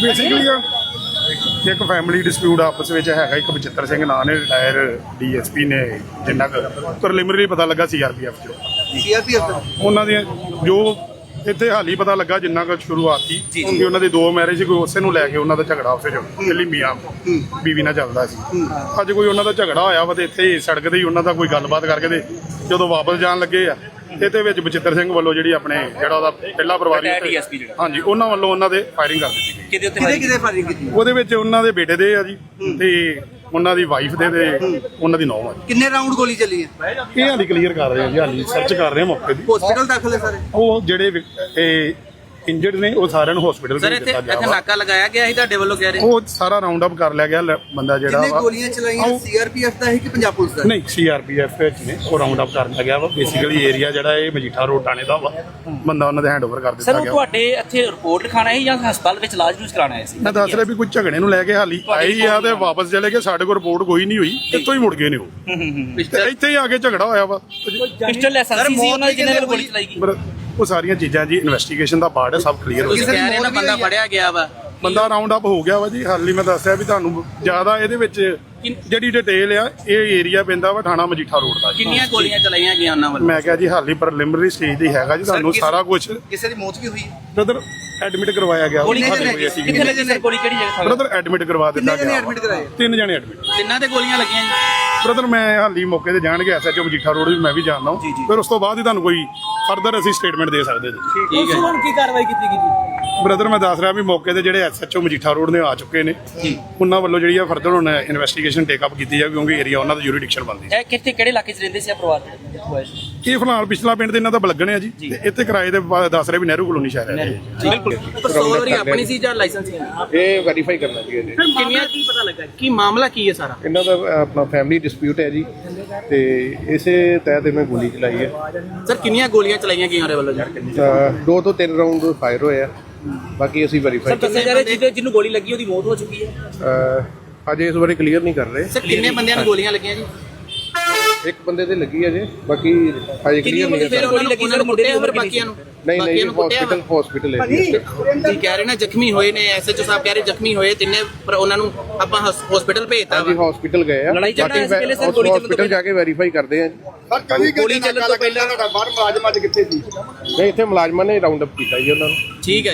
Basically ਇੱਕ family dispute ਆਪਸ ਵਿੱਚ ਹੈਗਾ ਇੱਕ ਬਚਿੱਤਰ ਸਿੰਘ ਨਾਂ ਨੇ ਰਿਟਾਇਰ ਡੀਐਸਪੀ ਨੇ ਜਿੰਨਾ ਕੁ ਪ੍ਰੀਲਿਮਿਨਰੀ ਪਤਾ ਲੱਗਾ ਸੀਆਰਪੀਐਫ ਚ। ਸੀਆਰਪੀਐਫ ਦਾ ਉਹਨਾਂ ਦੀਆਂ ਜੋ ਇੱਥੇ ਹਾਲੀ ਪਤਾ ਲੱਗਾ ਜਿੰਨਾ ਕੁ ਸ਼ੁਰੂਆਤ ਸੀ ਕਿ ਉਹਨਾਂ ਦੀ ਦੋ ਮੈਰਿਜ ਕੋਈ ਉਸੇ ਨੂੰ ਲੈ ਕੇ ਉਹਨਾਂ ਦਾ ਝਗੜਾ ਉਸੇ ਚ ਦਿੱਲੀ ਮੀਆਂ ਬੀਵੀ ਨਾਲ ਚੱਲਦਾ ਸੀ। ਅੱਜ ਕੋਈ ਉਹਨਾਂ ਦਾ ਝਗੜਾ ਹੋਇਆ ਵਾ ਤੇ ਇੱਥੇ ਸੜਕ ਤੇ ਹੀ ਉਹਨਾਂ ਦਾ ਕੋਈ ਗੱਲਬਾਤ ਕਰਕੇ ਤੇ ਜਦੋਂ ਵਾਪਸ ਜਾਣ ਲੱਗੇ ਆ ਇਹਦੇ ਵਿੱਚ ਬਚਿੱਤਰ ਸਿੰਘ ਵੱਲੋਂ ਜਿਹੜੀ ਆਪਣੇ ਜਿਹੜਾ ਉਹਦਾ ਪਹਿਲਾ ਪਰਿਵਾਰੀ Retired DSP ਜਿਹੜਾ। ਹਾਂਜੀ ਉਹਨਾਂ ਵੱਲੋਂ ਉਹਨਾਂ ਦੇ ਫਾਇਰਿੰਗ ਕਰ ਦਿੱਤੀ ਗਈ। ਕਿਹਦੇ ਉੱਤੇ ਕਿਹਦੇ ਕਿਹਦੇ ਫਾਇਰਿੰਗ ਕੀਤੀ? ਉਹਦੇ ਵਿੱਚ ਉਹਨਾਂ ਦੇ ਬੇਟੇ ਦੇ ਆ ਜੀ ਤੇ ਉਹਨਾਂ ਦੀ ਵਾਈਫ ਦੇ ਤੇ ਉਹਨਾਂ ਦੀ ਨੌਂ ਆ ਕਿੰਨੇ ਰਾਉਂਡ ਗੋਲੀ ਚੱਲੀ ਹੈ? ਇਹ ਹਾਲੀ ਕਲੀਅਰ ਕਰ ਰਹੇ ਆ ਜੀ ਹਾਲੀ ਸਰਚ ਕਰ ਰਹੇ ਆ ਮੌਕੇ ਦੀ। ਹਸਪੀਟਲ ਦਾਖਲ ਹੈ ਸਾਰੇ? ਉਹ ਜਿਹੜੇ ਵਿਕ- ਇਹ ਇੰਜਰਡ ਨੇ ਉਹ ਸਾਰਿਆਂ ਨੂੰ ਹਸਪੀਟਲ ਸਰ ਭੇਜ ਇੱਥੇ ਦਿੱਤਾ ਗਿਆ ਇੱਥੇ ਵਾ। ਨਾਕਾ ਲਗਾਇਆ ਗਿਆ ਸੀ ਤੁਹਾਡੇ ਵੱਲੋਂ ਕਹਿ ਰਹੇ ਉਹ ਸਾਰਾ ਰਾਉਂਡ ਅਪ ਕਰ ਲਿਆ ਗਿਆ ਲੈ- ਬੰਦਾ ਜਿਹੜਾ ਕਿੰਨੇ ਵਾ। ਗੋਲੀਆਂ ਚਲਾਈਆਂ? ਸੀਆਰਪੀਐਫ ਦਾ ਹੈ ਕਿ ਪੰਜਾਬ ਪੁਲਿਸ ਦਾ? ਨਹੀਂ ਸੀਆਰਪੀਐਫ ਵਿੱਚ ਨੇ ਉਹ ਰਾਉਂਡ ਅਪ ਕਰ ਲਿਆ ਗਿਆ ਵਾ। ਬੇਸਿਕਲੀ ਏਰੀਆ ਜਿਹੜਾ ਇਹ ਮਜੀਠਾ ਰੋਡ ਟਾਣੇ ਦਾ ਵਾ। ਬੰਦਾ ਉਹਨਾਂ ਦੇ ਹੈਂਡਓਵਰ ਕਰ ਸਰ ਦਿੱਤਾ ਉਹ ਗਿਆ। ਤੁਹਾਡੇ ਇੱਥੇ ਰਿਪੋਰਟ ਲਿਖਾਣਾ ਹੈ ਜਾਂ ਹਸਪਤਾਲ ਵਿੱਚ ਇਲਾਜ ਨੂੰ ਕਰਾਉਣਾ ਹੈ ਸੀ? ਮੈਂ ਦੱਸ ਰਿਹਾ ਵੀ ਕੋਈ ਝਗੜੇ ਨੂੰ ਲੈ ਕੇ ਹਾਲੀ ਆਈ ਆ ਤੇ ਵਾਪਸ ਚਲੇ ਗਏ। ਸਾਡੇ ਕੋਲ ਰਿਪੋਰਟ ਕੋਈ ਨਹੀਂ ਹੋਈ। ਇੱਥੋਂ ਹੀ ਮੁੜ ਗਏ ਨੇ ਉਹ। ਤੇ ਇੱਥੇ ਹੀ ਆ ਕੇ ਝਗੜਾ ਹੋਇਆ ਵਾ। ਪਿਸਟਲ ਲਾਇਸੈਂਸ ਸੀ ਉਹਨਾਂ ਨੇ ਜਿਹਨੇ ਵੱਲੋਂ ਗੋਲੀ ਚਲਾਈ ਗਈ ਪਰ ਉਹ ਸਾਰੀਆਂ ਚੀਜ਼ਾਂ ਜੀ ਇਨਵੈਸਟੀਗੇਸ਼ਨ ਦਾ ਪਾਰਟ ਹੈ ਸਭ ਕਲੀਅਰ ਹੋ ਤੁਸੀਂ ਗਿਆ ਕਹਿ ਰਹੇ ਨਾ ਬੰਦਾ। ਫੜਿਆ ਗਿਆ ਵਾ। ਬੰਦਾ ਰਾਉਂਡ ਅਪ ਹੋ ਗਿਆ ਵਾ ਜੀ ਹਾਲੀ ਮੈਂ ਦੱਸਿਆ ਵੀ ਤੁਹਾਨੂੰ ਜ਼ਿਆਦਾ ਇਹਦੇ ਵਿੱਚ ਜਿਹੜੀ ਡਿਟੇਲ ਆ ਇਹ ਏਰੀਆ ਪੈਂਦਾ ਵਾ ਥਾਣਾ ਮਜੀਠਾ ਰੋਡ ਦਾ ਜੀ। ਕਿੰਨੀਆਂ ਗੋਲੀਆਂ ਚਲਾਈਆਂ ਗਈਆਂ ਉਹਨਾਂ ਵੱਲੋਂ? ਮੈਂ ਕਿਹਾ ਜੀ ਹਾਲੀ ਪ੍ਰੀਲਿਮਿਨਰੀ ਸਟੇਜ ਦੀ ਹੈਗਾ ਜੀ ਤੁਹਾਨੂੰ ਕਿਸ- ਸਾਰਾ ਕੁਝ ਕਿਸੇ ਦੀ ਮੌਤ ਵੀ ਹੋਈ ਹੈ? ਬ੍ਰਦਰ ਐਡਮਿਟ ਕਰਵਾਇਆ ਗਿਆ। ਗੋਲੀ ਲੱਗੀ ਸੀ ਕਿੱਥੇ ਲੱਗੀ ਸਰ? ਗੋਲੀ ਕਿਹੜੀ ਜਗ੍ਹਾ ਬ੍ਰਦਰ ਐਡਮਿਟ ਕਰਵਾ ਦਿੱਤਾ ਕਿੰਨੇ ਜਣੇ ਗਿਆ ਕਰਾਏ? ਤਿੰਨ ਜਣੇ ਐਡਮਿਟ ਤਿੰਨਾਂ ਤੇ ਗੋਲੀਆਂ ਲੱਗੀਆਂ ਜੀ। ਬ੍ਰਦਰ ਮੈਂ ਹਾਲੀ ਮੌਕੇ ਤੇ ਜਾਣਗੇ ਐਸਐਚਓ ਮਜੀਠਾ ਰੋਡ ਵੀ ਮੈਂ ਵੀ ਜਾਣਦਾ ਜੀ, ਜੀ। ਹਾਂ ਫਿਰ ਉਸ ਤੋਂ ਬਾਅਦ ਹੀ ਤੁਹਾਨੂੰ ਕੋਈ ਫਰਦਰ ਅਸੀਂ ਸਟੇਟਮੈਂਟ ਦੇ ਸਕਦੇ ਜੀ। ਠੀਕ ਹੈ। ਕੀ ਕਾਰਵਾਈ ਕੀਤੀ ਗਈ ਬ੍ਰਦਰ ਮੈਂ ਦੱਸ ਰਿਹਾ ਵੀ ਮੌਕੇ ਤੇ ਜਿਹੜੇ ਐਸਐਚਓ ਮਜੀਠਾ ਰੋਡ ਨੇ ਆ ਚੁੱਕੇ ਨੇ। ਉਹਨਾਂ ਵੱਲੋਂ ਜਿਹੜੀ ਆ ਫਰਦਰ ਹੁਣ ਇਨਵੈਸਟੀਗੇਸ਼ਨ ਟੇਕ ਅਪ ਕੀਤੀ ਜਾ ਕਿਉਂਕਿ ਏਰੀਆ ਉਹਨਾਂ ਦਾ ਜੁਰੀਡਿਕਸ਼ਨ ਬਣਦੀ ਇਹ ਕਿੱਥੇ ਕਿਹੜੇ ਇਲਾਕੇ 'ਚ ਰਹਿੰਦੇ ਸੀ ਇਹ ਪਰਿਵਾਰ? ਇੱਥੋਂ ਆਏ ਸੀ? ਇਹ ਫਿਲਹਾਲ ਪਿਛਲਾ ਪਿੰਡ ਦੇ ਇਹਨਾਂ ਦਾ ਬਲਗਣ ਹੈ ਜੀ। ਤੇ ਇੱਥੇ ਕਿਰਾਏ ਦੇ ਦੱਸ ਰਹੇ ਵੀ ਨਹਿਰੂ ਕਲੋਨੀ ਸ਼ਹਿਰ ਹੈ। ਬਿਲਕੁਲ। ਪਰਸੋਲ ਵਾਰੀ ਆਪਣੀ ਸੀ ਜਾਂ ਲਾਇਸੈਂਸ ਸੀ ਇਹ ਵੈਰੀਫਾਈ ਕਰਨਾ ਜੀ ਇਹਨੇ। ਕਿੰਨੀਆਂ ਕੀ ਪਤਾ ਲੱਗਾ? ਕੀ ਮਾਮਲਾ ਕੀ ਹੈ ਸਾਰਾ? ਇਹਨਾਂ ਦਾ ਆਪਣਾ ਫੈਮਿਲੀ ਡਿਸਪਿਊਟ ਹੈ ਜੀ। ਤੇ ਇਸੇ ਤਹਿਤ ਇਹਨੇ ਗੋਲੀ ਚਲਾਈ ਹੈ। ਸਰ ਕਿੰਨੀਆਂ ਗੋਲੀਆਂ ਚਲਾਈਆਂ ਗਈਆਂ ਉਹਦੇ ਵੱਲੋਂ ਜੀ? ਦੋ ਤੋਂ ਤਿੰਨ ਰਾਉਂਡ ਫਾਇਰ ਹੋਏ ਆ। ਬਾਕੀ ਅਸੀਂ ਵੈਰੀਫਾਈ ਦੱਸਿਆ ਜਾ ਰਿਹਾ ਜਿਹਦੇ ਜਿਹਨੂੰ ਗੋਲੀ ਲੱਗੀ ਉਹਦੀ ਮੌਤ ਹੋ ਚੁੱਕੀ ਹੈ। ਅਜੇ ਇਸ ਬਾਰੇ ਕਲੀਅਰ ਨਹੀਂ ਕਰ ਰਹੇ। ਸਰ ਕਿੰਨੇ ਬੰਦਿਆਂ ਨੂੰ ਗੋਲੀਆਂ ਲੱਗੀਆਂ ਜੀ? ਇੱਕ ਬੰਦੇ ਤੇ ਲੱਗੀ ਹੈ ਜੇ ਬਾਕੀ ਹਜੇ ਕਿੰਨੀ ਕਲੀਅਰ ਉਮਰ ਨਹੀਂ ਹੈ ਨੂੰ ਉਹਨਾਂ ਨੂੰ ਕੁੱਟਿਆ ਫਿਰ ਬਾਕੀਆਂ ਨੂੰ? ਨਹੀਂ ਬਾਕੀਆਂ ਨਹੀਂ ਨੂੰ ਕੁੱਟਿਆ ਵਾ? ਹਸਪੀਟਲ ਹਸਪੀਟਲ ਹੈ ਜੀ। ਜੀ ਕਹਿ ਰਹੇ ਨੇ ਜ਼ਖਮੀ ਹੋਏ ਨੇ ਐਸਐਚਓ ਸਾਹਿਬ ਕਹਿ ਰਹੇ ਜ਼ਖਮੀ ਹੋਏ ਤਿੰਨੇ ਪਰ ਉਹਨਾਂ ਨੂੰ ਆਪਾਂ ਹਸਪੀਟਲ ਭੇਜਤਾ ਵਾ। ਹਸਪੀਟਲ ਗਏ ਆ। ਲੜਾਈ ਇਸ ਵੇਲੇ ਸਰ ਗੋਲੀ ਚੱਲਣ ਤੋਂ ਹਸਪੀਟਲ ਜਾ ਕੇ ਵੈਰੀਫਾਈ ਕਰਦੇ ਆ ਜੀ। ਗੋਲੀ ਚੱਲਣ ਤੋਂ ਪਹਿਲਾਂ ਨਹੀਂ ਇੱਥੇ ਮੁਲਾਜ਼ਮਾਂ ਨੇ ਰਾਉਂਡ ਅਪ ਕੀਤਾ ਜੀ ਉਹਨਾਂ ਨੂੰ। ਠੀਕ ਹੈ